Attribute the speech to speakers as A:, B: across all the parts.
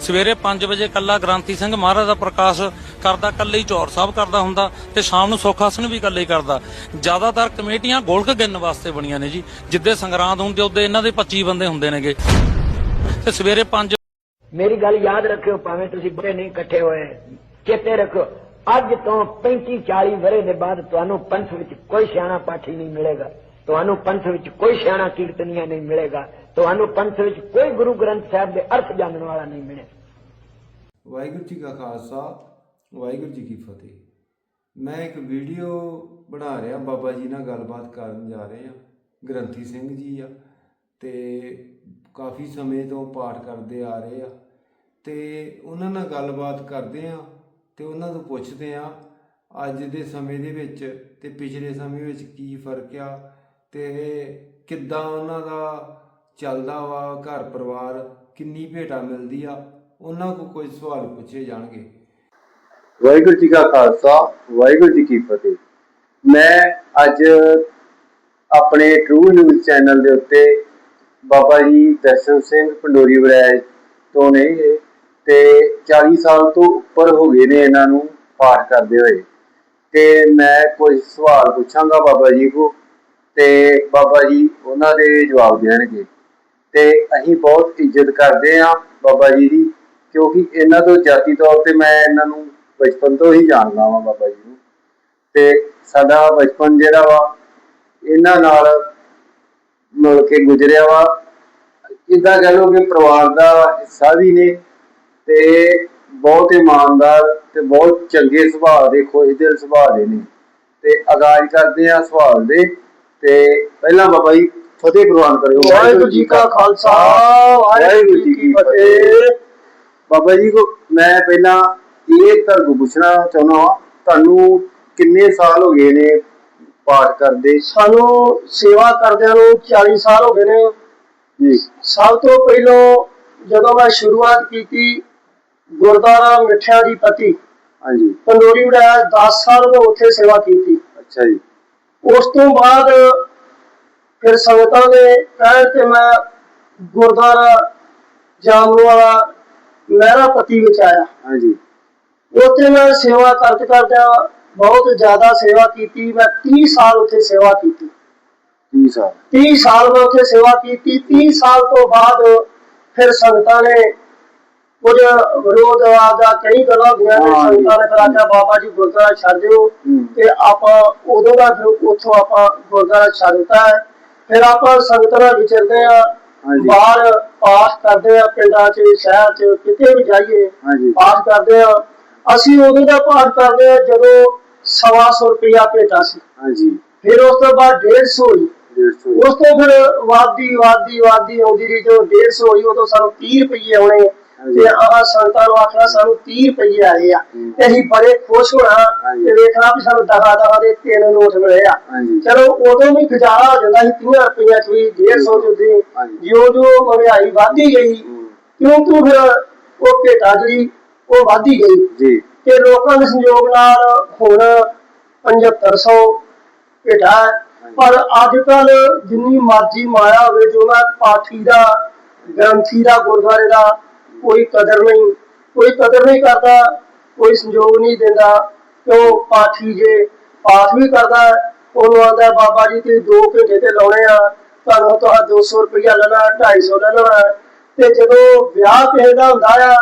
A: ਸਵੇਰੇ 5 ਵਜੇ ਕੱਲਾ ਗ੍ਰਾਂਤੀ ਸਿੰਘ ਮਹਾਰਾਜ ਦਾ ਪ੍ਰਕਾਸ਼ ਕਰਦਾ, ਕੱਲੇ ਹੀ ਚੌਰ ਸਾਹਿਬ ਕਰਦਾ ਹੁੰਦਾ ਤੇ ਸ਼ਾਮ ਨੂੰ ਸੁੱਖ ਆਸਣ ਵੀ ਕੱਲੇ ਹੀ ਕਰਦਾ। ਜ਼ਿਆਦਾਤਰ ਕਮੇਟੀਆਂ ਗੋਲਕ ਗਿਣਨ ਵਾਸਤੇ ਬਣੀਆਂ ਨੇ ਜੀ। ਜਿੱਦੇ ਸੰਗਰਾਂਦ ਹੁੰਦੀ, ਉਹਦੇ ਇਹਨਾਂ ਦੇ 25 ਬੰਦੇ ਹੁੰਦੇ ਨੇਗੇ। ਤੇ ਸਵੇਰੇ 5
B: ਮੇਰੀ ਗੱਲ ਯਾਦ ਰੱਖਿਓ, ਭਾਵੇਂ ਤੁਸੀਂ ਬੜੇ ਨਹੀਂ ਇਕੱਠੇ ਹੋਏ, ਚੇਤੇ ਰੱਖੋ ਅੱਜ ਤੋਂ 35 40 ਵਰੇ ਦੇ ਬਾਅਦ ਤੁਹਾਨੂੰ ਪੰਥ ਵਿੱਚ ਕੋਈ ਸਿਆਣਾ ਪਾਠੀ ਨਹੀਂ ਮਿਲੇਗਾ। ਤੁਹਾਨੂੰ ਪੰਥ ਵਿੱਚ ਕੋਈ ਸਿਆਣਾ ਕੀਰਤਨੀਆ ਨਹੀਂ ਮਿਲੇਗਾ। ਤੁਹਾਨੂੰ ਪੰਥ ਵਿੱਚ ਕੋਈ ਗੁਰੂ ਗ੍ਰੰਥ ਸਾਹਿਬ ਦੇ ਅਰਥ ਜਾਣਨ ਵਾਲਾ ਨਹੀਂ ਮਿਲੇਗਾ
C: ਵਾਹਿਗੁਰੂ ਜੀ ਕਾ ਖਾਲਸਾ, ਵਾਹਿਗੁਰੂ ਜੀ ਕੀ ਫਤਿਹ। ਮੈਂ ਇੱਕ ਵੀਡੀਓ ਬਣਾ ਰਿਹਾ, ਬਾਬਾ ਜੀ ਨਾਲ ਗੱਲਬਾਤ ਕਰਨ ਜਾ ਰਹੇ ਹਾਂ। ਗ੍ਰੰਥੀ ਸਿੰਘ ਜੀ ਆ ਤੇ ਕਾਫੀ ਸਮੇਂ ਤੋਂ ਪਾਠ ਕਰਦੇ ਆ ਰਹੇ ਆ। ਤੇ ਉਹਨਾਂ ਨਾਲ ਗੱਲਬਾਤ ਕਰਦੇ ਆ ਤੇ ਉਹਨਾਂ ਤੋਂ ਪੁੱਛਦੇ ਆ ਅੱਜ ਦੇ ਸਮੇਂ ਦੇ ਵਿੱਚ ਤੇ ਪਿਛਲੇ ਸਮੇਂ ਵਿੱਚ ਕੀ ਫ਼ਰਕ ਆ ਤੇ ਕਿੱਦਾਂ ਉਹਨਾਂ ਦਾ ਚੱਲਦਾ ਵਾ, ਘਰ ਪਰਿਵਾਰ ਕਿੰਨੀ ਭੇਟਾ ਮਿਲਦੀ ਆ, ਉਹਨਾਂ ਕੋ ਕੋਈ ਸਵਾਲ ਪੁੱਛੇ ਜਾਣਗੇ।
D: ਵਾਹਿਗੁਰੂ ਜੀ ਕਾ ਖਾਲਸਾ, ਵਾਹਿਗੁਰੂ ਜੀ ਕੀ ਫਤਿਹ। ਮੈਂ ਅੱਜ ਆਪਣੇ ਟਰੂ ਨਿਊਜ਼ ਚੈਨਲ ਦੇ ਉੱਤੇ ਬਾਬਾ ਜੀ ਦਰਸ਼ਨ ਸਿੰਘ ਪੰਡੋਰੀ ਵੜੈਚ ਤੋਂ ਨੇ ਇਹ, ਤੇ 40 ਸਾਲ ਤੋਂ ਉੱਪਰ ਹੋ ਗਏ ਨੇ ਇਹਨਾਂ ਨੂੰ ਪਾਠ ਕਰਦੇ ਹੋਏ। ਤੇ ਮੈਂ ਕੁਝ ਸਵਾਲ ਪੁੱਛਾਂਗਾ ਬਾਬਾ ਜੀ ਕੋ, ਤੇ ਬਾਬਾ ਜੀ ਉਹਨਾਂ ਦੇ ਜਵਾਬ ਦੇਣਗੇ। ਤੇ ਅਸੀਂ ਬਹੁਤ ਇੱਜ਼ਤ ਕਰਦੇ ਹਾਂ ਬਾਬਾ ਜੀ ਦੀ, ਕਿਉਂਕਿ ਇਹਨਾਂ ਤੋਂ ਜਾਤੀ ਤੌਰ ਤੇ ਮੈਂ ਇਹਨਾਂ ਨੂੰ ਬਚਪਨ ਤੋਂ ਹੀ ਜਾਣਦਾ ਵਾਂ ਬਾਬਾ ਜੀ ਨੂੰ। ਤੇ ਸਾਡਾ ਬਚਪਨ ਜਿਹੜਾ ਵਾ, ਇਹਨਾਂ ਨਾਲ ਮਿਲ ਕੇ ਗੁਜ਼ਰਿਆ ਵਾ। ਇਦਾਂ ਕਹਿ ਲਓ ਕਿ ਪਰਿਵਾਰ ਦਾ ਹਿੱਸਾ ਵੀ ਨੇ ਤੇ ਬਹੁਤ ਇਮਾਨਦਾਰ ਤੇ ਬਹੁਤ ਚੰਗੇ ਸੁਭਾਅ ਦੇ, ਖੁਸ਼ ਦਿਲ ਸੁਭਾਅ ਦੇ ਨੇ। ਤੇ ਆਗਾਜ਼ ਕਰਦੇ ਆ ਸਵਾਲ ਦੇ। ਤੇ ਪਹਿਲਾਂ ਬਾਬਾ ਜੀ ਫਤਿਹ ਪ੍ਰਵਾਨ ਕਰਿਓ।
E: ਵਾਹਿਗੁਰੂ ਜੀ ਕਾ ਖਾਲਸਾ। ਵਾਹਿਗੁਰੂ ਜੀ ਕੀ ਫਤਿਹ।
D: ਬਾਬਾ ਜੀ ਕੋ ਮੈਂ ਪਹਿਲਾਂ ਇਹ ਤੁਹਾਨੂੰ ਪੁੱਛਣਾ ਚਾਹੁੰਦਾ ਹਾਂ ਤੁਹਾਨੂੰ ਕਿੰਨੇ ਸਾਲ ਹੋ ਗਏ ਨੇ ਪਾਠ ਕਰਦੇ?
E: ਸਾਨੂੰ ਸੇਵਾ ਕਰਦਿਆਂ ਨੂੰ 40 ਸਾਲ ਹੋ ਗਏ ਨੇ।
D: ਜੀ।
E: ਸਭ ਤੋਂ ਪਹਿਲਾਂ ਜਦੋਂ ਮੈਂ ਸ਼ੁਰੂਆਤ ਕੀਤੀ ਗੁਰਦੁਆਰਾ ਮਿੱਠਿਆਂ ਦੀ ਪਤੀ
D: ਹਾਂਜੀ।
E: ਪੰਡੋਰੀ ਵੜਾਇਆ 10 ਸਾਲ ਮੈਂ ਉੱਥੇ ਸੇਵਾ ਕੀਤੀ।
D: ਅੱਛਾ ਜੀ।
E: ਉਸ ਤੋਂ ਬਾਅਦ ਫਿਰ ਸੰਗਤਾਂ ਦੇ ਕਹਿਣ ਤੇ ਮੈਂ ਗੁਰਦੁਆਰਾ ਜਾਮੂ ਵਾਲਾ ਮਹਿਰਾ ਪਤੀ ਵਿੱਚ ਆਇਆ।
D: ਹਾਂਜੀ।
E: ਉੱਥੇ ਮੈਂ ਸੇਵਾ ਕਰਦੇ ਕਰਦਿਆਂ ਬਹੁਤ ਜ਼ਿਆਦਾ ਸੇਵਾ ਕੀਤੀ। ਮੈਂ 30 ਸਾਲ ਉੱਥੇ ਸੇਵਾ ਕੀਤੀ।
D: 30 ਸਾਲ।
E: 30 ਸਾਲ ਮੈਂ ਉੱਥੇ ਸੇਵਾ ਕੀਤੀ। 30 ਸਾਲ ਤੋਂ ਬਾਅਦ ਫਿਰ ਸੰਗਤਾਂ ਨੇ ਕੁਝ ਵਿਰੋਧ ਦਾ ਕਈ ਗੱਲਾਂ ਹੁੰਦੀਆਂ ਨੇ।
D: ਹਾਂ।
E: ਸੰਗਤਾਂ ਨੇ ਫਿਰ ਆਖਿਆ ਬਾਬਾ ਜੀ ਗੁਰਦੁਆਰਾ ਛੱਡ ਦਿਓ। ਤੇ ਆਪਾਂ ਉਦੋਂ ਦਾ ਫਿਰ ਉੱਥੋਂ ਆਪਾਂ ਗੁਰਦੁਆਰਾ ਛੱਡ ਦਿੱਤਾ ਹੈ। ਫਿਰ ਆਪਾਂ ਸੰਗਤਾਂ ਵਿਚਰਦੇ ਆ
D: ਹਾਂਜੀ।
E: ਬਾਹਰ ਪਾਠ ਕਰਦੇ ਆ ਪਿੰਡਾਂ 'ਚ ਸ਼ਹਿਰ 'ਚ ਕਿਤੇ ਵੀ ਜਾਈਏ
D: ਹਾਂਜੀ।
E: ਪਾਠ ਕਰਦੇ ਆ ਅਸੀਂ ਉਦੋਂ ਦਾ ਪਾਠ ਕਰਦੇ ਆ ਜਦੋਂ ਸਵਾ ਸੌ ਰੁਪਇਆ ਭੇਟਾ ਸੀ।
D: ਹਾਂਜੀ।
E: ਫਿਰ ਉਸ ਤੋਂ ਬਾਅਦ 150 ਹੋਈ।
D: 150
E: ਉਸ ਤੋਂ ਫਿਰ ਵਾਦੀ ਵਾਦੀ ਵਾਦੀ ਆਉਂਦੀ ਰਹੀ। ਜਦੋਂ 150 ਹੋਈ ਉਦੋਂ ਸਾਨੂੰ 30 ਰੁਪਏ ਆਉਣੇ। ਤੇ ਆਹ ਸੰਤਾਂ ਨੂੰ ਆਖਣਾ ਸਾਨੂੰ 30 ਰੁਪਏ ਆਏ ਆ। ਤੇ ਅਸੀਂ ਬੜੇ ਖੁਸ਼ ਹੋਣਾ। ਤੇ ਵੇਖਣਾ ਵੀ ਸਾਨੂੰ ਦਹਾ ਦਹਾ ਦੇ ਤਿੰਨ ਨੋਟ ਮਿਲੇ ਆ। ਚਲੋ ਉਦੋਂ ਵੀ ਗੁਜ਼ਾਰਾ ਹੋ ਜਾਂਦਾ ਸੀ 30 ਰੁਪਈਆ ਚ ਵੀ 150 ਚ ਵੀ
D: ਹਾਂਜੀ।
E: ਜਿਉਂ ਜਿਉਂ ਮਹਿੰਗਾਈ ਵਧਦੀ ਗਈ। ਕਿਉਂਕਿ ਫਿਰ ਉਹ ਭੇਟਾ ਜਿਹੜੀ ਉਹ ਵਧਦੀ ਗਈ
D: ਜੀ
E: ਤੇ ਲੋਕਾਂ ਦੇ ਸੰਯੋਗ ਨਾਲ ਹੁਣ 7500 ਭੇਟਾ। ਪਰ ਅੱਜ ਕੱਲ ਜਿੰਨੀ ਮਰਜ਼ੀ ਮਾਇਆ ਹੋਵੇ ਜੋ ਮੈਂ ਪਾਠੀ ਦਾ ਗ੍ਰੰਥੀ ਦਾ ਗੁਰਦੁਆਰੇ ਦਾ ਕੋਈ ਕਦਰ ਨਹੀਂ ਕੋਈ ਕਦਰ ਨਹੀਂ ਕਰਦਾ ਕੋਈ ਸੰਯੋਗ ਨਹੀਂ ਦਿੰਦਾ। ਕਿਉਂ? ਪਾਠੀ ਜੇ ਪਾਠ ਵੀ ਕਰਦਾ ਉਹਨੂੰ ਆਂਦਾ ਬਾਬਾ ਜੀ ਤੇ 2 ਘੰਟੇ ਤੇ ਲਾਉਣੇ ਆ ਤੁਹਾਨੂੰ ਤਾਂ 200 ਰੁਪਇਆ ਲੈਣਾ 250 ਲੈਣਾ ਤੇ ਜਦੋਂ ਵਿਆਹ ਕਿਸੇ ਦਾ ਹੁੰਦਾ ਆ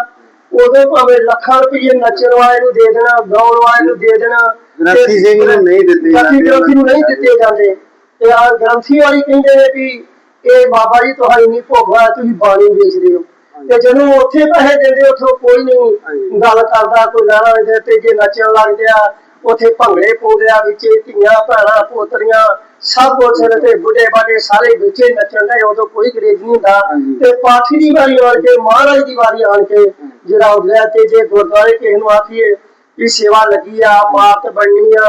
E: ਉਦੋਂ ਭਾਵੇਂ ਲੱਖਾਂ ਰੁਪਏ ਨੱਚਣ ਵਾਲੇ ਨੂੰ ਦੇ ਦੇਣਾ ਗਾਉਣ ਵਾਲੇ ਨੂੰ ਦੇ ਦੇਣਾ
D: ਗ੍ਰੰਥੀ ਸਿੰਘ ਨੂੰ ਨਹੀਂ ਦਿੱਤੇ ਜਾਂਦੇ।
E: ਗ੍ਰੰਥੀ ਨੂੰ ਨਹੀਂ ਦਿੱਤੇ ਜਾਂਦੇ। ਤੇ ਆ ਗ੍ਰੰਥੀ ਵਾਲੀ ਕਹਿੰਦੇ ਨੇ ਵੀ ਇਹ ਬਾਬਾ ਜੀ ਤੁਹਾਡੀ ਨਹੀਂ ਭੋਗਾ ਤੁਸੀਂ ਬਾਣੀ ਵੇਚਦੇ ਹੋ। ਤੇ ਜਦੋਂ ਉੱਥੇ ਪੈਸੇ ਦਿੰਦੇ ਉੱਥੋਂ ਕੋਈ ਨਹੀਂ। ਗੱਲ ਕਰਦਾ ਕੋਈ ਲੈਣਾ ਦੇ ਤੇ ਜੇ ਨੱਚਣ ਲੱਗਦੇ ਆ ਉੱਥੇ ਭੰਗੜੇ ਪਾਉਂਦੇ ਆ ਵਿੱਚ ਧੀਆਂ ਭੈਣਾਂ ਪੋਤਰੀਆਂ ਸਭ ਨੇ ਤੇ ਬੁੱਢੇ ਬਾਡੇ ਸਾਰੇ ਵਿੱਚੇ ਨੱਚਣ ਦੇ ਉਦੋਂ ਕੋਈ ਗਰੇਜ ਨਹੀਂ ਹੁੰਦਾ। ਤੇ ਪਾਠੀ ਦੀ ਵਾਰੀ ਆਣ ਕੇ ਮਹਾਰਾਜ ਦੀ ਵਾਰੀ ਆਣ ਕੇ ਜਿਹੜਾ ਹੁੰਦਾ ਤੇ ਜੇ ਗੁਰਦੁਆਰੇ ਕਿਸੇ ਨੂੰ ਆਖੀਏ ਵੀ ਸੇਵਾ ਲੱਗੀ ਆ ਮਾਤ ਬਣਨੀ ਆ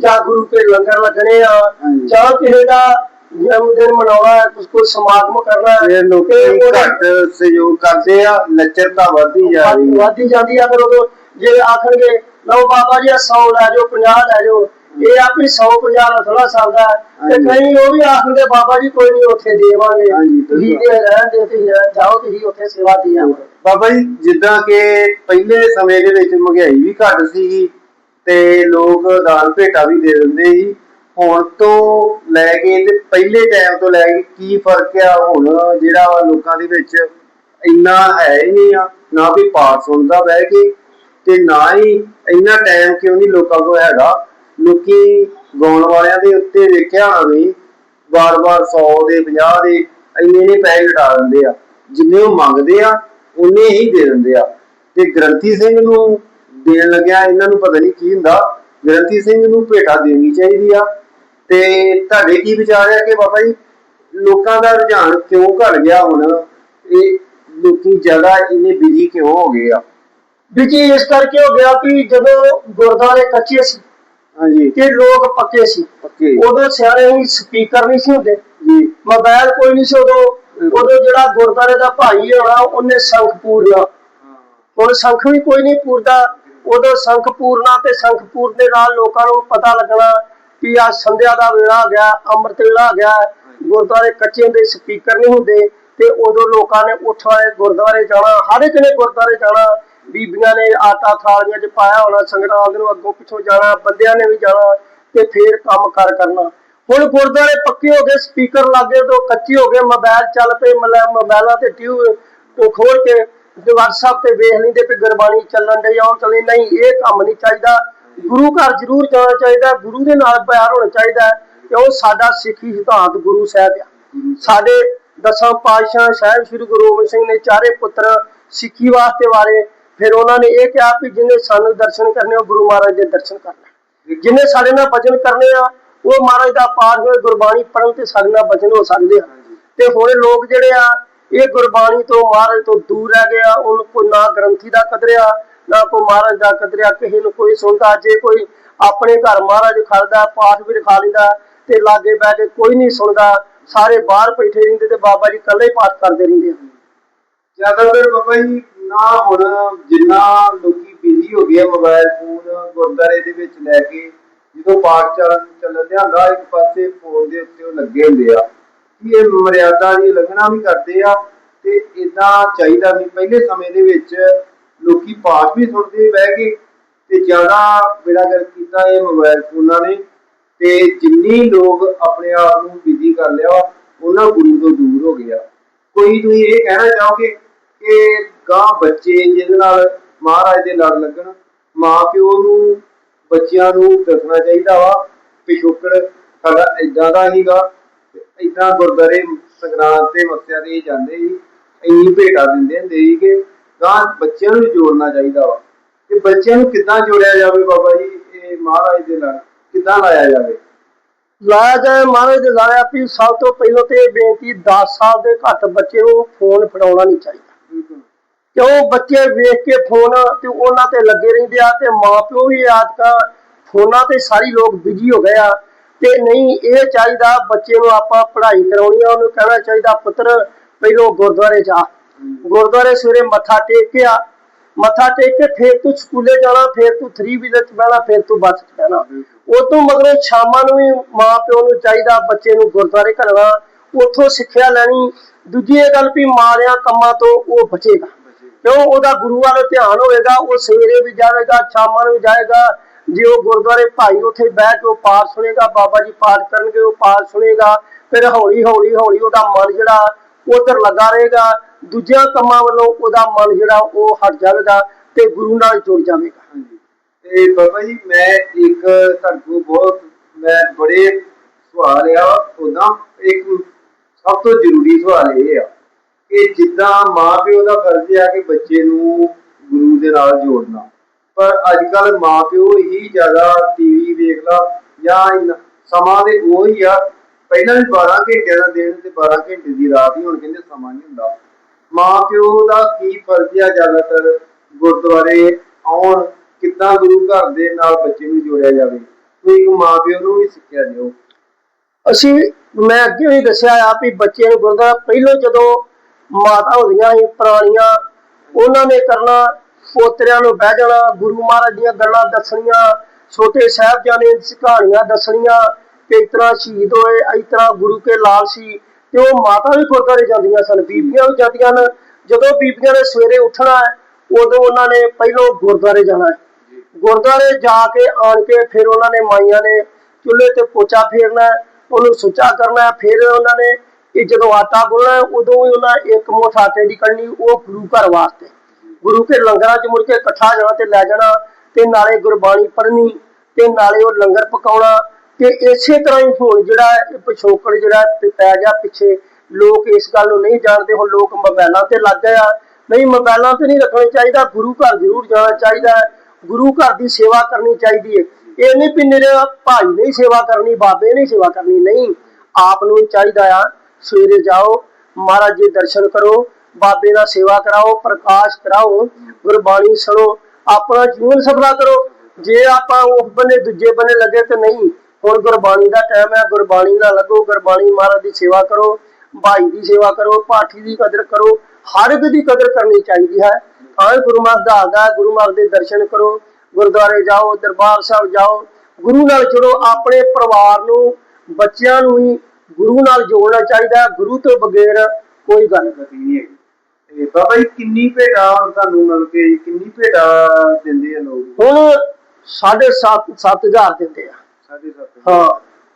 E: ਜਾਂ ਗੁਰੂ ਕੇ ਲੰਗਰ ਲੱਗਣੇ ਆ। ਜਾਂ ਕਿਸੇ ਦਾ ਜਨਮ ਦਿਨ ਮਨਾਉਣਾ ਹੈ ਕੁਝ ਕੋਈ ਸਮਾਗਮ ਕਰਨਾ ਹੈ
D: ਇਹ ਲੋਕੀ ਘੱਟ ਸਹਿਯੋਗ ਕਰਦੇ ਆ ਲੱਚਰਤਾ ਵਧਦੀ ਜਾ ਰਹੀ ਹੈ
E: ਵਾਦੀ ਜਾਂਦੀ ਆ ਫਿਰ ਉਦੋਂ ਜੇ ਆਖਣਗੇ ਲਓ ਬਾਬਾ ਜੀ 100 ਲੈ ਜਾਓ 50 ਲੈ ਜਾਓ ਇਹ ਆਪੀ 150 ਦਾ ਥੋੜਾ ਸਰਦਾ ਹੈ। ਤੇ। ਕਈ ਉਹ ਵੀ ਆਖਦੇ ਬਾਬਾ ਜੀ ਕੋਈ ਨਹੀਂ ਉੱਥੇ ਦੇਵਾਂਗੇ ਤੁਸੀਂ। ਇਹ ਰਹਿਣ ਦੇ ਤੁਸੀਂ ਜਾਓ ਤੁਸੀਂ ਉੱਥੇ ਸੇਵਾ ਦੀ ਜਾਓ
D: ਬਾਬਾ ਜੀ ਜਿੱਦਾਂ ਕਿ ਪਹਿਲੇ ਸਮੇਂ ਦੇ ਵਿੱਚ ਮਹਿੰਗਾਈ ਵੀ ਘੱਟ ਸੀਗੀ ਤੇ ਲੋਕ ਦਾਨ ਭੇਟਾ ਵੀ ਦੇ ਦਿੰਦੇ ਸੀ ਹੁਣ ਤੋਂ ਲੈ ਕੇ ਤੇ ਪਹਿਲੇ ਟਾਈਮ ਤੋਂ ਲੈ ਕੇ ਕੀ ਫ਼ਰਕ ਆ ਹੁਣ ਜਿਹੜਾ ਲੋਕਾਂ ਦੇ ਵਿੱਚ ਇੰਨਾ ਹੈ ਹੀ ਨਹੀਂ ਆ, ਨਾ ਵੀ ਪਾਠ ਸੁਣਦਾ ਬਹਿ ਕੇ ਤੇ ਨਾ ਹੀ ਇੰਨਾ ਟਾਈਮ ਕਿਉਂ ਨਹੀਂ ਲੋਕਾਂ ਕੋਲ ਹੈਗਾ। ਲੋਕੀ ਗਾਉਣ ਵਾਲਿਆਂ ਦੇ ਉੱਤੇ ਵੇਖਿਆ ਹੋਣਾ ਵੀ ਵਾਰ-ਵਾਰ 100 ਦੇ 50 ਦੇ ਇੰਨੇ ਨੇ ਪੈਸੇ ਲਟਾ ਦਿੰਦੇ ਆ। ਜਿੰਨੇ ਉਹ ਮੰਗਦੇ ਆ ਉਹਨੇ ਹੀ ਦੇ ਦਿੰਦੇ ਆ। ਤੇ ਗ੍ਰੰਥੀ ਸਿੰਘ ਨੂੰ ਦੇਣ ਲੱਗਿਆ ਇਹਨਾਂ ਨੂੰ ਪਤਾ ਨਹੀਂ ਕੀ ਹੁੰਦਾ। ਗ੍ਰੰਥੀ ਸਿੰਘ ਨੂੰ ਭੇਟਾ ਦੇਣੀ ਚਾਹੀਦੀ ਆ। ਤੇ ਤੁਹਾਡੇ ਕੀ ਵਿਚਾਰ ਆ ਕਿ ਬਾਬਾ ਜੀ ਲੋਕਾਂ ਦਾ ਰੁਝਾਨ ਕਿਉਂ ਘਟ ਗਿਆ ਹੁਣ? ਇਹ ਲੋਕੀ ਜ਼ਿਆਦਾ ਇੰਨੇ ਬਿਜ਼ੀ ਕਿਉਂ ਹੋ ਗਏ ਆ?
E: ਵੀ ਜੀ ਇਸ ਕਰਕੇ ਹੋ ਗਿਆ ਕਿ ਜਦੋਂ ਗੁਰਦੁਆਰੇ ਕੱਚੇ ਸੀ
D: ਹਾਂਜੀ।
E: ਤੇ ਲੋਕ ਪੱਕੇ ਸੀ।
D: ਪੱਕੇ।
E: ਉਦੋਂ ਸਿਆਣੇ ਹੀ ਸਪੀਕਰ ਨਹੀਂ ਸੀ ਹੁੰਦੇ।
D: ਜੀ।
E: ਮੋਬਾਈਲ ਕੋਈ ਨਹੀਂ ਸੀ ਉਦੋਂ। ਉਦੋਂ ਜਿਹੜਾ ਗੁਰਦੁਆਰੇ ਦਾ ਭਾਈ ਹੋਣਾ ਉਹਨੇ ਸੰਖ ਪੂਰਨਾ। ਹੁਣ ਸੰਖ ਵੀ ਕੋਈ ਨਹੀਂ ਪੂਰਦਾ। ਉਦੋਂ ਸੰਖ ਪੂਰਨਾ ਤੇ ਸੰਖ ਪੂਰ ਦੇ ਨਾਲ ਲੋਕਾਂ ਨੂੰ ਪਤਾ ਲੱਗਣਾ ਕਿ ਆ, ਸੰਧਿਆ ਦਾ ਵੇਲਾ ਆ ਗਿਆ, ਅੰਮ੍ਰਿਤ ਵੇਲਾ ਆ ਗਿਆ, ਗੁਰਦੁਆਰੇ ਕੱਚੇ ਦੇ ਸਪੀਕਰ ਨਹੀਂ ਹੁੰਦੇ, ਤੇ ਉਦੋਂ ਲੋਕਾਂ ਨੇ ਉੱਠ ਗੁਰਦੁਆਰੇ ਜਾਣਾ, ਹਰ ਇੱਕ ਨੇ ਗੁਰਦੁਆਰੇ ਜਾਣਾ, ਬੀਬੀਆਂ ਨੇ ਆਟਾ ਥਾਲੀਆਂ 'ਚ ਪਾਇਆ ਹੋਣਾ ਸੰਗਰਾਂਦ ਨੂੰ ਅੱਗੋਂ ਪਿੱਛੋਂ ਜਾਣਾ, ਬੰਦਿਆਂ ਨੇ ਵੀ ਜਾਣਾ, ਤੇ ਫੇਰ ਕੰਮ ਕਾਰ ਕਰਨਾ। ਹੁਣ ਗੁਰਦੁਆਰੇ ਪੱਕੇ ਹੋ ਗਏ, ਸਪੀਕਰ ਲੱਗੇ ਤੋਂ ਕੱਚੇ ਹੋ ਗਏ, ਮੋਬਾਈਲ ਚੱਲ ਪਏ ਮਤਲਬ ਮੋਬਾਈਲਾਂ ਤੇ ਟਿਊਬ ਤੋਂ ਖੋਲ ਕੇ WhatsApp ਤੇ ਵੇਖ ਲੈਂਦੇ ਵੀ ਗੁਰਬਾਣੀ ਚੱਲਣ ਡਈ ਆਉਂ ਚੱਲੇ, ਨਹੀਂ, ਇਹ ਕੰਮ ਨਹੀਂ ਚਾਹੀਦਾ। ਗੁਰੂ ਘਰ ਜ਼ਰੂਰ ਜਾਣਾ ਚਾਹੀਦਾ, ਗੁਰੂ ਦੇ ਨਾਲ ਪਿਆਰ ਹੋਣਾ ਚਾਹੀਦਾ ਕਿਉਂ ਸਾਡਾ ਸਿੱਖੀ ਸਿਧਾਂਤ ਗੁਰੂ ਸਾਹਿਬ ਆ। ਸਾਡੇ ਦਸਾਂ ਪਾਤਸ਼ਾਹ ਸਾਹਿਬ ਸ੍ਰੀ ਗੁਰੂ ਗੋਬਿੰਦ ਸਿੰਘ ਨੇ ਚਾਰੇ ਪੁੱਤਰ ਸਿੱਖੀ ਵਾਸਤੇ ਵਾਰੇ, ਫਿਰ ਉਹਨਾਂ ਨੇ ਇਹ ਕਿਹਾ ਕਿ ਜਿਹਨੇ ਸਾਨੂੰ ਦਰਸ਼ਨ ਕਰਨੇ ਉਹ ਗੁਰੂ ਮਹਾਰਾਜ ਦੇ ਦਰਸ਼ਨ ਕਰਨਾ ਜਿਹਨੇ ਸਾਡੇ ਨਾਲ ਭਜਨ ਕਰਨੇ ਆ, ਉਹ ਮਹਾਰਾਜ ਦਾ ਪਾਠ ਹੋਏ, ਗੁਰਬਾਣੀ ਪੜਨ ਤੇ ਸਾਡੇ ਨਾਲ ਭਜਨ ਹੋ ਸਕਦੇ ਆ। ਤੇ ਹੁਣ ਲੋਕ ਜਿਹੜੇ ਆ, ਇਹ ਗੁਰਬਾਣੀ ਤੋਂ ਮਹਾਰਾਜ ਤੋਂ ਦੂਰ ਰਹਿ ਗਏ ਆ, ਉਹਨੂੰ ਨਾ ਗ੍ਰੰਥੀ ਦਾ ਕਦਰਿਆ ਨਾ ਕੋਈ ਮਹਾਰਾਜ ਦਾ ਕਦਰਿਆ, ਕਿਸੇ ਨੂੰ ਕੋਈ ਸੁਣਦਾ, ਜੇ ਕੋਈ ਆਪਣੇ ਘਰ ਮਹਾਰਾਜ ਖੜਦਾ, ਪਾਠ ਵੀ ਰਖਾ ਲੈਂਦਾ ਤੇ ਲਾਗੇ ਬਹਿ ਕੇ ਕੋਈ ਨਹੀਂ ਸੁਣਦਾ, ਸਾਰੇ ਬਾਹਰ ਬੈਠੇ ਰਹਿੰਦੇ ਤੇ ਬਾਬਾ ਜੀ ਇਕੱਲੇ ਪਾਠ ਕਰਦੇ ਰਹਿੰਦੇ ਆ।
D: ਜ਼ਿਆਦਾਤਰ ਬਾਬਾ ਜੀ ਨਾ ਹੁਣ ਜਿੰਨਾ ਲੋਕੀ ਬਿਜ਼ੀ ਹੋ ਗਏ ਮੋਬਾਈਲ ਫੋਨ ਗੁਰਦਾਰੇ ਦੇ ਵਿੱਚ ਲੈ ਕੇ, ਜਦੋਂ ਪਾਠ ਚੱਲਣ ਚੱਲਣ ਦੇ ਹੁੰਦਾ, ਇੱਕ ਪਾਸੇ ਫੋਨ ਦੇ ਉੱਤੇ ਉਹ ਲੱਗੇ ਹੁੰਦੇ ਆ ਕਿ ਇਹ ਮਰਿਆਦਾ ਦੀ ਉਲੰਘਣਾ ਵੀ ਕਰਦੇ ਆ ਤੇ ਇਦਾਂ ਚਾਹੀਦਾ ਵੀ ਪਹਿਲੇ ਸਮੇਂ ਦੇ ਵਿੱਚ ਲੋਕੀ ਪਾਠ ਵੀ ਸੁਣਦੇ ਬਹਿ ਕੇ ਤੇ ਜ਼ਿਆਦਾ ਬੇੜਾ ਕਰ ਕੀਤਾ ਇਹ ਮੋਬਾਈਲ ਫੋਨਾਂ ਨੇ। ਤੇ ਜਿੰਨੀ ਲੋਕ ਆਪਣੇ ਆਪ ਨੂੰ ਬਿਜ਼ੀ ਕਰ ਲਿਆ, ਉਹਨਾਂ ਗੁਰੂ ਤੋਂ ਦੂਰ ਹੋ ਗਿਆ। ਕੋਈ ਤੁਸੀਂ ਇਹ ਕਹਿਣਾ ਚਾਹੋਗੇ ਕਿ ਗਾਂ ਬੱਚੇ ਜਿਹਦੇ ਨਾਲ ਮਹਾਰਾਜ ਦੇ ਲੜ ਲੱਗਣ ਮਾਂ ਪਿਓ ਨੂੰ, ਬੱਚਿਆਂ ਨੂੰ ਦੱਸਣਾ ਚਾਹੀਦਾ ਵਾ ਪਿਛੋਕੜ ਸਾਡਾ ਇਦਾਂ ਦਾ ਹੀਗਾ ਇਦਾਂ ਗੁਰਦਾਰੇ ਸੰਗਰਾਂਦ ਤੇ ਮੱਸਿਆ ਤੇ ਜਾਂਦੇ ਸੀ ਇੰਨੀ ਭੇਟਾ ਦਿੰਦੇ ਹੁੰਦੇ ਸੀ ਕਿ ਗਾਂ ਬੱਚਿਆਂ ਨੂੰ ਜੋੜਨਾ ਚਾਹੀਦਾ ਵਾ। ਤੇ ਬੱਚਿਆਂ ਨੂੰ ਕਿੱਦਾਂ ਜੋੜਿਆ ਜਾਵੇ ਬਾਬਾ ਜੀ? ਇਹ ਮਹਾਰਾਜ ਦੇ ਲੜ ਕਿੱਦਾਂ ਲਾਇਆ ਜਾਵੇ?
E: ਲਾਇਆ ਜਾਏ ਮਹਾਰਾਜ ਦੇ ਲਾਇਆ ਵੀ ਸਭ ਤੋਂ ਪਹਿਲਾਂ ਤੇ ਇਹ ਬੇਨਤੀ 10 ਸਾਲ ਦੇ ਘੱਟ ਬੱਚੇ ਨੂੰ ਫੋਨ ਫੜਾਉਣਾ ਨਹੀਂ ਚਾਹੀਦਾ। ਕਿਉਂ? ਬੱਚੇ ਵੇਖ ਕੇ ਫੋਨ ਤੇ ਉਹਨਾਂ ਤੇ ਲੱਗੇ ਰਹਿੰਦੇ ਆ ਤੇ ਮਾਪਿਓ ਵੀ ਆਜਕਾ ਫੋਨਾਂ ਤੇ ਸਾਰੀ ਲੋਕ ਬਿਜ਼ੀ ਹੋ ਗਏ ਆ। ਤੇ ਨਹੀਂ ਇਹ ਚਾਹੀਦਾ ਬੱਚੇ ਨੂੰ ਆਪਾਂ ਪੜ੍ਹਾਈ ਕਰਾਉਣੀ ਆ ਉਹਨੂੰ ਕਹਿਣਾ ਚਾਹੀਦਾ ਪੁੱਤਰ ਪਹਿਲੋਂ ਗੁਰਦੁਆਰੇ ਜਾ। ਗੁਰਦੁਆਰੇ ਸਵੇਰੇ ਮੱਥਾ ਟੇਕ ਕੇ ਆ। ਮੱਥਾ ਟੇਕ ਕੇ ਫੇਰ ਤੂੰ ਸਕੂਲੇ ਜਾਣਾ, ਫੇਰ ਤੂੰ 3 ਵੀਲਰ ਚ ਬਹਿਣਾ, ਫੇਰ ਤੂੰ ਬੱਸ ਚ ਬਹਿਣਾ। ਉਹ ਤੋਂ ਮਗਰੋਂ ਸ਼ਾਮਾਂ ਨੂੰ ਵੀ ਮਾਂ ਪਿਓ ਨੂੰ ਚਾਹੀਦਾ ਬੱਚੇ ਨੂੰ ਗੁਰਦੁਆਰੇ ਘਲਣਾ। ਉੱਥੋਂ ਸਿੱਖਿਆ ਲੈਣੀ। ਦੂਜੀ ਇਹ ਗੱਲ ਵੀ ਮਾਰਿਆ ਕੰਮਾਂ ਤੋਂ ਉਹ ਬਚੇਗਾ। ਕਿਉਂ? ਉਹਦਾ ਗੁਰੂ ਵੱਲ ਧਿਆਨ ਹੋਵੇਗਾ, ਉਹ ਸਵੇਰੇ ਵੀ ਜਾਵੇਗਾ, ਸ਼ਾਮਾਂ ਨੂੰ ਵੀ ਜਾਏਗਾ ਜੇ ਉਹ ਗੁਰਦੁਆਰੇ ਭਾਈ ਉੱਥੇ ਬਹਿ ਕੇ ਉਹ ਪਾਠ ਸੁਣੇਗਾ, ਬਾਬਾ ਜੀ ਪਾਠ ਕਰਨਗੇ, ਉਹ ਪਾਠ ਸੁਣੇਗਾ। ਫਿਰ ਹੌਲੀ ਹੌਲੀ ਹੌਲੀ ਉਹਦਾ ਮਨ ਜਿਹੜਾ ਉਧਰ ਲੱਗਾ ਰਹੇਗਾ। ਦੂਜਿਆਂ ਕੰਮਾਂ ਵੱਲੋਂ ਉਹਦਾ ਮਨ ਜਿਹੜਾ ਉਹ ਹਟ ਜਾਵੇਗਾ ਤੇ ਗੁਰੂ ਨਾਲ ਜੁੜ ਜਾਵੇਗਾ।
D: ਤੇ ਬਾਬਾ ਜੀ, ਮੈਂ ਇੱਕ ਤੁਹਾਡੇ ਬਹੁਤ, ਮੈਂ ਬੜੇ ਸਵਾਲ ਆ ਉਹਦਾ। ਇੱਕ ਸਭ ਤੋਂ ਜ਼ਰੂਰੀ ਸਵਾਲ ਇਹ ਆ ਕਿ ਜਿੱਦਾਂ ਮਾਂ ਪਿਓ ਦਾ ਫਰਜ਼ ਆ ਕਿ ਬੱਚੇ ਨੂੰ ਗੁਰੂ ਦੇ ਨਾਲ ਜੋੜਨਾ। ਪਰ ਅੱਜ ਕੱਲ ਮਾਂ ਪਿਓ ਹੀ ਜ਼ਿਆਦਾ ਟੀਵੀ ਵੇਖ ਲਾ ਜਾਂ ਸਮਾਂ ਦੇ ਉਹ ਹੀ ਆ। ਪਹਿਲਾਂ ਵੀ 12 ਘੰਟੇ ਦਾ ਦਿਨ ਤੇ 12 ਘੰਟੇ ਦੀ ਰਾਤ ਹੀ ਹੁਣ ਕਹਿੰਦੇ ਸਮਾਂ ਨਹੀਂ ਹੁੰਦਾ। ਮਾਂ ਪਿਓ ਦਾ ਕੀ ਫਰਜ਼ ਆ ਜ਼ਿਆਦਾਤਰ? ਗੁਰਦੁਆਰੇ ਆਉਣ ਕਿੱਦਾਂ ਗੁਰੂ ਘਰ ਦੇ ਨਾਲ ਬੱਚੇ ਨੂੰ ਜੋੜਿਆ ਜਾਵੇ? ਕੋਈ ਇੱਕ ਮਾਂ ਪਿਓ ਨੂੰ ਵੀ ਸਿੱਖਿਆ ਦਿਓ।
E: ਅਸੀਂ, ਮੈਂ ਅੱਗੇ ਵੀ ਦੱਸਿਆ ਆ ਵੀ ਬੱਚੇ ਨੂੰ ਗੁਰਦਾ ਪਹਿਲੋਂ ਜਦੋਂ ਮਾਤਾ ਹੁੰਦੀਆਂ ਸੀ, ਪੁਰਾਣੀਆਂ, ਉਹਨਾਂ ਨੇ ਕਰਨਾ ਪੋਤਰਿਆਂ ਨੂੰ ਬਹਿ ਜਾਣਾ, ਗੁਰੂ ਮਹਾਰਾਜ ਦੀਆਂ ਗੱਲਾਂ ਦੱਸਣੀਆਂ, ਛੋਟੇ ਸਾਹਿਬਜ਼ਾਦੇ ਦੀ ਕਹਾਣੀਆਂ ਦੱਸਣੀਆਂ ਕਿ ਇਸ ਤਰ੍ਹਾਂ ਸ਼ਹੀਦ ਹੋਏ, ਇਸ ਗੁਰੂ ਕੇ ਲਾਲ ਸੀ ਤੇ ਉਹ ਮਾਤਾ ਵੀ ਗੁਰਦੁਆਰੇ ਜਾਂਦੀਆਂ ਸਨ ਬੀਬੀਆਂ ਵੀ ਜਾਂਦੀਆਂ ਨੇ। ਜਦੋਂ ਬੀਬੀਆਂ ਨੇ ਸਵੇਰੇ ਉੱਠਣਾ ਹੈ, ਉਦੋਂ ਉਹਨਾਂ ਨੇ ਪਹਿਲੋਂ ਗੁਰਦੁਆਰੇ ਜਾਣਾ ਹੈ। ਗੁਰਦੁਆਰੇ ਜਾ ਕੇ ਆਣ ਕੇ ਫਿਰ ਉਹਨਾਂ ਨੇ ਮਾਈਆਂ ਨੇ ਚੁੱਲ੍ਹੇ ਤੇ ਪੋਚਾ ਫੇਰਨਾ ਉਹਨੂੰ ਸੁੱਚਾ ਕਰਨਾ ਫਿਰ ਉਹਨਾਂ ਨੇ ਇਹ ਜਦੋਂ ਆਟਾ ਗੁੰਨਣਾ ਉਦੋਂ ਵੀ ਉਹਨਾਂ ਇੱਕ ਮੁੱਠ ਆਟੇ ਦੀ ਕੱਢਣੀ ਉਹ ਗੁਰੂ ਘਰ ਵਾਸਤੇ। ਗੁਰੂ ਕੇ ਲੰਗਰਾਂ 'ਚ ਮੁੜ ਕੇ ਇਕੱਠਾ ਜਾਣਾ ਤੇ ਲੈ ਜਾਣਾ ਤੇ ਨਾਲੇ ਗੁਰਬਾਣੀ ਪੜ੍ਹਨੀ ਤੇ ਨਾਲੇ ਉਹ ਲੰਗਰ ਪਕਾਉਣਾ ਤੇ ਇਸੇ ਤਰ੍ਹਾਂ ਹੀ ਹੁਣ ਜਿਹੜਾ ਪਿਛੋਕੜ ਜਿਹੜਾ ਪੈ ਗਿਆ ਪਿੱਛੇ, ਲੋਕ ਇਸ ਗੱਲ ਨੂੰ ਨਹੀਂ ਜਾਣਦੇ, ਹੁਣ ਲੋਕ ਮੋਬਾਈਲਾਂ ਤੇ ਲੱਗ ਗਏ ਆ। ਨਹੀਂ ਮੋਬਾਈਲਾਂ ਤੇ ਨਹੀਂ ਰੱਖਣਾ ਚਾਹੀਦਾ, ਗੁਰੂ ਘਰ ਜ਼ਰੂਰ ਜਾਣਾ ਚਾਹੀਦਾ ਗੁਰੂ ਘਰ ਦੀ ਸੇਵਾ ਕਰਨੀ ਚਾਹੀਦੀ ਹੈ। ਇਹ ਨਹੀਂ ਵੀ ਮੇਰੇ ਭਾਈ ਨਹੀਂ ਸੇਵਾ ਕਰਨੀ, ਬਾਬੇ ਨਹੀਂ ਸੇਵਾ ਕਰਨੀ, ਨਹੀਂ। ਆਪ ਨੂੰ ਚਾਹੀਦਾ ਆ, ਸਵੇਰੇ ਜਾਓ, ਮਹਾਰਾਜ ਜੀ ਦਰਸ਼ਨ ਕਰੋ, ਬਾਬੇ ਦਾ ਸੇਵਾ ਕਰਾਓ, ਪ੍ਰਕਾਸ਼ ਕਰਾਓ, ਗੁਰਬਾਣੀ ਸੁਣੋ, ਆਪਣਾ ਜੀਵਨ ਸਫਲਾ ਕਰੋ। ਜੇ ਆਪਾਂ ਉਸ ਬੰਨੇ, ਦੂਜੇ ਬੰਨੇ ਲੱਗੇ ਤੇ ਨਹੀਂ। ਹੁਣ ਗੁਰਬਾਣੀ ਦਾ ਟਾਈਮ ਹੈ ਗੁਰਬਾਣੀ ਨਾਲ ਲੱਗੋ ਗੁਰਬਾਣੀ ਮਹਾਰਾਜ ਦੀ ਸੇਵਾ ਕਰੋ ਭਾਈ ਦੀ ਸੇਵਾ ਕਰੋ ਪਾਠੀ ਦੀ ਕਦਰ ਕਰੋ ਹਰ ਇੱਕ ਦੀ ਕਦਰ ਕਰਨੀ ਚਾਹੀਦੀ ਹੈ। ਹਾਂ ਗੁਰੂ ਮਹਾਰਾਜ ਦਾ ਆਗਾ ਗੁਰੂ ਮਹਾਰਾਜ ਦੇ ਦਰਸ਼ਨ ਕਰੋ ਗੁਰਦੁਆਰੇ ਜਾਓ ਦਰਬਾਰ ਸਾਹਿਬ ਜਾਓ। ਗੁਰੂ ਨਾਲ ਜੁੜੋ ਆਪਣੇ ਪਰਿਵਾਰ ਨੂੰ ਬੱਚਿਆਂ ਨੂੰ ਵੀ ਗੁਰੂ ਨਾਲ ਜੋੜਨਾ ਚਾਹੀਦਾ ਹੈ। ਗੁਰੂ ਤੋਂ ਬਗੈਰ ਕੋਈ ਗੱਲ ਨਹੀਂ
D: ਤੇ ਬਾਬਾ ਜੀ ਕਿੰਨੀ ਭੇਟਾ ਤੁਹਾਨੂੰ ਮਿਲ ਕੇ ਕਿੰਨੀ ਭੇਟਾ ਦਿੰਦੇ ਆ ਲੋਕ?
E: ਹੁਣ 7.5 7000 ਦਿੰਦੇ ਆ। ਹਾਂ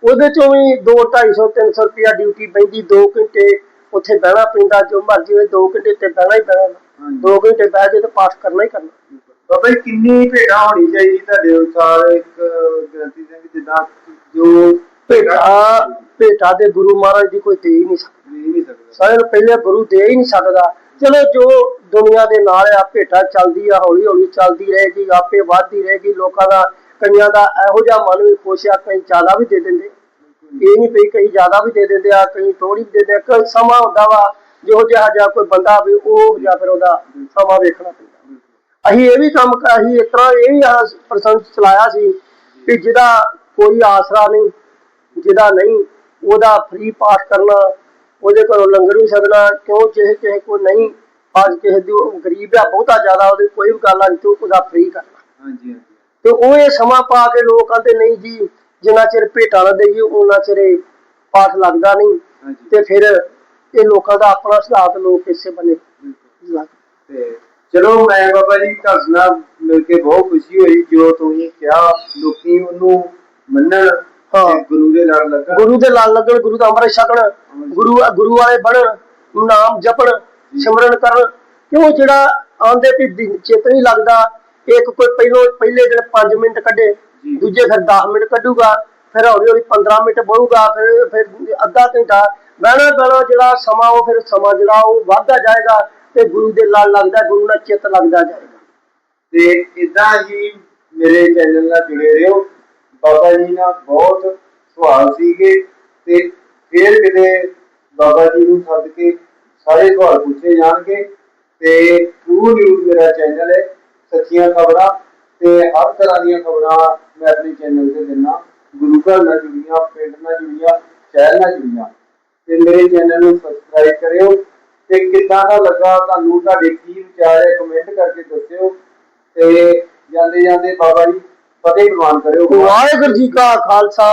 E: ਉਹਦੇ ਚੋਂ ਵੀ 2 250 300 ਰੁਪਿਆ ਡਿਊਟੀ ਪੈਂਦੀ 2 ਘੰਟੇ ਉੱਥੇ ਬਹਿਣਾ ਪੈਂਦਾ ਜੋ ਮਰਜ਼ੀ ਹੋਵੇ 2 ਘੰਟੇ ਤੇ ਬਹਿਣਾ ਹੀ ਬਹਿਣਾ।
D: ਹਾਂਜੀ।
E: 2 ਘੰਟੇ ਬਹਿ ਕੇ ਤੇ ਪਾਠ ਕਰਨਾ ਹੀ ਕਰਨਾ।
D: ਬਾਬਾ ਜੀ ਕਿੰਨੀ ਭੇਟਾ ਹੋਣੀ ਚਾਹੀਦੀ ਤੁਹਾਡੇ ਅਨੁਸਾਰ? ਇੱਕ ਗ੍ਰੰਥੀ ਸਿੰਘ ਜਿੱਦਾਂ ਜੋ
E: ਭੇਟਾ ਭੇਟਾ ਦੇ ਗੁਰੂ ਮਹਾਰਾਜ ਦੀ ਕੋਈ ਦੇ ਹੀ ਨਹੀਂ ਸਕਦਾ।
D: ਦੇ ਹੀ ਨਹੀਂ ਸਕਦਾ।
E: ਸਾਰਿਆਂ ਨੂੰ ਪਹਿਲੇ ਗੁਰੂ ਦੇ ਹੀ ਨਹੀਂ ਸਕਦਾ। ਚਲੋ ਜੋ ਦੁਨੀਆ ਦੇ ਨਾਲ ਆ ਭੇਟਾ ਚੱਲਦੀ ਆ ਹੌਲੀ ਹੌਲੀ ਚੱਲਦੀ ਰਹੇਗੀ ਆਪੇ ਵੱਧਦੀ ਰਹੇਗੀ ਲੋਕਾਂ ਦਾ ਕਈਆਂ ਦਾ ਇਹੋ ਜਿਹਾ ਮਨ ਵੀ ਖੁਸ਼ ਆ, ਕਈ ਜ਼ਿਆਦਾ ਵੀ ਦੇ ਦਿੰਦੇ। ਇਹ ਨਹੀਂ ਪਈ, ਕਈ ਜ਼ਿਆਦਾ ਵੀ ਦੇ ਦਿੰਦੇ ਆ, ਕਈ ਥੋੜੀ ਦੇ ਦਿੰਦੇ ਆ। ਸਮਾਂ ਹੁੰਦਾ ਵਾ ਜੋ ਜਿਹਾ ਜਿਹਾ ਕੋਈ ਬੰਦਾ ਵੀ ਉਹ ਜਾਂ ਫਿਰ ਉਹਦਾ ਸਮਾਂ ਵੇਖਣਾ ਪੈਂਦਾ। ਅਸੀਂ ਇਹ ਵੀ ਕੰਮ ਅਸੀਂ ਇਸ ਤਰ੍ਹਾਂ ਇਹ ਵੀ ਪ੍ਰਸੰਗ ਚਲਾਇਆ ਸੀ ਕਿ ਜਿਹਦਾ ਕੋਈ ਆਸਰਾ ਨਹੀਂ, ਜਿਹਦਾ ਨਹੀਂ, ਉਹਦਾ ਫ੍ਰੀ ਪਾਠ ਕਰਨਾ, ਉਹਦੇ ਕੋਲੋਂ ਲੰਗਰ ਵੀ ਛਕਣਾ ਕਿਉਂ ਜਿਹੇ ਕਿਸੇ ਕੋ ਨਹੀਂ ਅੱਜ ਕਿਸੇ ਦੀ ਗਰੀਬ ਆ, ਬਹੁਤਾ ਜ਼ਿਆਦਾ, ਉਹਦੀ ਕੋਈ ਵੀ ਗੱਲ ਆ ਨਹੀਂ ਤੇ ਉਹਦਾ ਫ੍ਰੀ ਕਰਨਾ।
D: ਹਾਂਜੀ।
E: ਤੇ ਉਹ ਇਹ ਸਮਾਂ ਪਾ ਕੇ ਲੋਕਾਂ ਤੇ ਨਹੀਂ ਜੀ ਜਿੰਨਾ ਚਿਰ ਭੇਟਾ ਨਾ ਦੇਈਏ ਉਹਨਾਂ ਚਿਰ ਇਹ ਪਾਠ ਲੱਗਦਾ ਨਹੀਂ। ਤੇ ਫਿਰ ਇਹ ਲੋਕਾਂ ਦਾ ਆਪਣਾ ਸਿਧਾਂਤ ਲੋਕ ਇਸੇ। ਲੱਗ
D: ਤੇ ਚਲੋ ਮੈਂ ਬਾਬਾ ਜੀ ਤੁਹਾਡੇ ਨਾਲ ਮਿਲ ਕੇ ਬਹੁਤ ਖੁਸ਼ੀ ਹੋਈ ਜੋ ਤੁਸੀਂ ਕਿਹਾ ਲੋਕੀ ਉਹਨੂੰ ਮੰਨਣ
E: ਹਾਂ।
D: ਗੁਰੂ ਦੇ ਨਾਲ ਲੱਗਣ।
E: ਗੁਰੂ ਦੇ ਨਾਲ ਲੱਗਣ ਗੁਰੂ ਦਾ ਅੰਮ੍ਰਿਤ ਛਕਣ ਗੁਰੂ ਗੁਰੂ ਵਾਲੇ ਬਣਨ ਨਾਮ ਜਪਣ ਸਿਮਰਨ ਕਰਨ। ਕਿਉਂ ਜਿਹੜਾ ਆਂਦੇ ਵੀ ਦਿਨ ਚਿੱਤ ਨਹੀਂ ਲੱਗਦਾ ਇੱਕ ਕੋਈ ਪਹਿਲੋਂ ਪਹਿਲੇ ਦਿਨ 5 ਮਿੰਟ ਕੱਢੇ। ਦੂਜੇ ਫਿਰ 10 ਮਿੰਟ ਕੱਢੂਗਾ ਫਿਰ ਹੌਲੀ ਹੌਲੀ 15 ਮਿੰਟ ਬਹੂਗਾ ਫਿਰ ਫਿਰ ਅੱਧਾ ਘੰਟਾ। ਬਹਿਣਾ ਬਹਿਣਾ ਜਿਹੜਾ ਸਮਾਂ ਉਹ ਫਿਰ ਸਮਾਂ ਜਿਹੜਾ ਉਹ ਵੱਧਦਾ ਜਾਏਗਾ ਤੇ ਗੁਰੂ ਦੇ ਨਾਲ ਲੱਗਦਾ ਗੁਰੂ ਨਾਲ ਚਿੱਤ ਲੱਗਦਾ ਜਾਏਗਾ।
D: ਤੇ ਇਦਾਂ ਹੀ ਮੇਰੇ ਚੈਨਲ ਨਾਲ ਜੁੜੇ ਰਹੋ। ਬਾਬਾ ਜੀ ਨਾਲ ਬਹੁਤ ਸਵਾਲ ਸੀਗੇ ਤੇ ਫਿਰ ਕਿਤੇ ਬਾਬਾ ਜੀ ਨੂੰ ਸੱਦ ਕੇ ਸਾਰੇ ਸਵਾਲ ਪੁੱਛੇ ਜਾਣਗੇ। ਤੇ ਟਰੂ ਨਿਊਜ਼ ਮੇਰਾ ਚੈਨਲ ਹੈ। ਸੱਚੀਆਂ ਖਬਰਾਂ ਤੇ ਹਰ ਤਰ੍ਹਾਂ ਦੀਆਂ ਖਬਰਾਂ ਮੈਂ ਆਪਣੇ ਚੈਨਲ ਤੇ ਦਿੰਦਾ ਗੁਰੂ ਘਰ ਨਾਲ ਜੁੜੀਆਂ ਪਿੰਡ ਨਾਲ ਜੁੜੀਆਂ ਸ਼ਹਿਰ ਨਾਲ ਜੁੜੀਆਂ। ਤੇ ਮੇਰੇ ਚੈਨਲ ਨੂੰ ਸਬਸਕ੍ਰਾਈਬ ਕਰਿਓ। ਤੇ ਕਿੱਦਾਂ ਦਾ ਲੱਗਾ ਤੁਹਾਨੂੰ ਤੁਹਾਡੇ ਕੀ ਵਿਚਾਰ ਹੈ ਕਮੈਂਟ ਕਰਕੇ ਦੱਸਿਓ। ਤੇ ਜਾਂਦੇ ਜਾਂਦੇ ਬਾਬਾ ਜੀ ਫਤਿਹ ਪ੍ਰਵਾਨ ਕਰਿਓ।
E: ਵਾਹਿਗੁਰੂ ਜੀ ਕਾ ਖਾਲਸਾ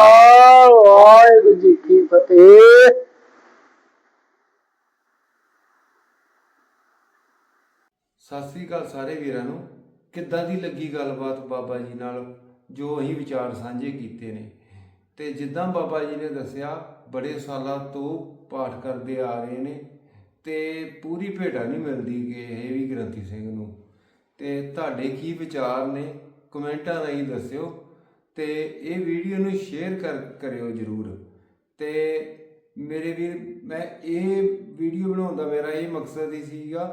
E: ਵਾਹਿਗੁਰੂ ਜੀ ਕੀ ਫਤਿਹ।
C: ਸਤਿ ਸ੍ਰੀ ਅਕਾਲ ਸਾਰੇ ਵੀਰਾਂ ਨੂੰ। ਕਿੱਦਾਂ ਦੀ ਲੱਗੀ ਗੱਲਬਾਤ ਬਾਬਾ ਜੀ ਨਾਲ ਜੋ ਅਸੀਂ ਵਿਚਾਰ ਸਾਂਝੇ ਕੀਤੇ ਨੇ? ਤੇ ਜਿੱਦਾਂ ਬਾਬਾ ਜੀ ਨੇ ਦੱਸਿਆ, ਬੜੇ ਸਾਲਾਂ ਤੋਂ ਪਾਠ ਕਰਦੇ ਆ ਰਹੇ ਨੇ ਤੇ ਪੂਰੀ ਭੇਟਾ ਨਹੀਂ ਮਿਲਦੀ ਕਿ ਇਹ ਵੀ ਗ੍ਰੰਥੀ ਸਿੰਘ ਨੂੰ। ਤੇ ਤੁਹਾਡੇ ਕੀ ਵਿਚਾਰ ਨੇ? ਕਮੈਂਟਾਂ ਰਾਹੀਂ ਦੱਸਿਓ ਤੇ ਇਹ ਵੀਡੀਓ ਨੂੰ ਸ਼ੇਅਰ ਕਰ, ਕਰਿਓ ਜਰੂਰ। ਤੇ ਮੇਰੇ ਵੀਰ, ਮੈਂ ਇਹ ਵੀਡੀਓ ਬਣਾਉਣ ਦਾ ਮੇਰਾ ਇਹ ਮਕਸਦ ਹੀ ਸੀਗਾ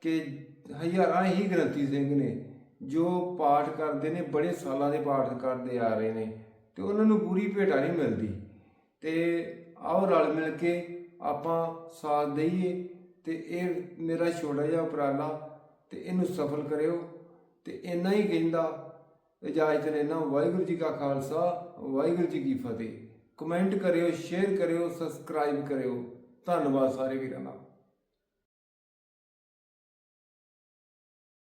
C: ਕਿ ਹਜ਼ਾਰਾਂ ਹੀ ਗ੍ਰੰਥੀ ਸਿੰਘ ਨੇ ਜੋ ਪਾਠ ਕਰਦੇ ਨੇ, ਬੜੇ ਸਾਲਾਂ ਦੇ ਪਾਠ ਕਰਦੇ ਆ ਰਹੇ ਨੇ ਤੇ ਉਹਨਾਂ ਨੂੰ ਪੂਰੀ ਭੇਟਾ ਨਹੀਂ ਮਿਲਦੀ। ਤੇ ਆਓ ਰਲ ਮਿਲ ਕੇ ਆਪਾਂ ਸਾਥ ਦਈਏ ਤੇ ਇਹ ਮੇਰਾ ਛੋਟਾ ਜਿਹਾ ਉਪਰਾਲਾ ਤੇ ਇਹਨੂੰ ਸਫਲ ਕਰਿਓ ਤੇ ਇੰਨਾ ਹੀ ਕਹਿੰਦਾ, ਇਜਾਜ਼ਤ ਲੈਣਾ ਵਾਹਿਗੁਰੂ ਜੀ ਕਾ ਖਾਲਸਾ, ਵਾਹਿਗੁਰੂ ਜੀ ਕੀ ਫਤਿਹ। ਕਮੈਂਟ ਕਰਿਓ, ਸ਼ੇਅਰ ਕਰਿਓ, ਸਬਸਕ੍ਰਾਈਬ ਕਰਿਓ। ਧੰਨਵਾਦ ਸਾਰੇ ਵੀਰਾਂ ਦਾ।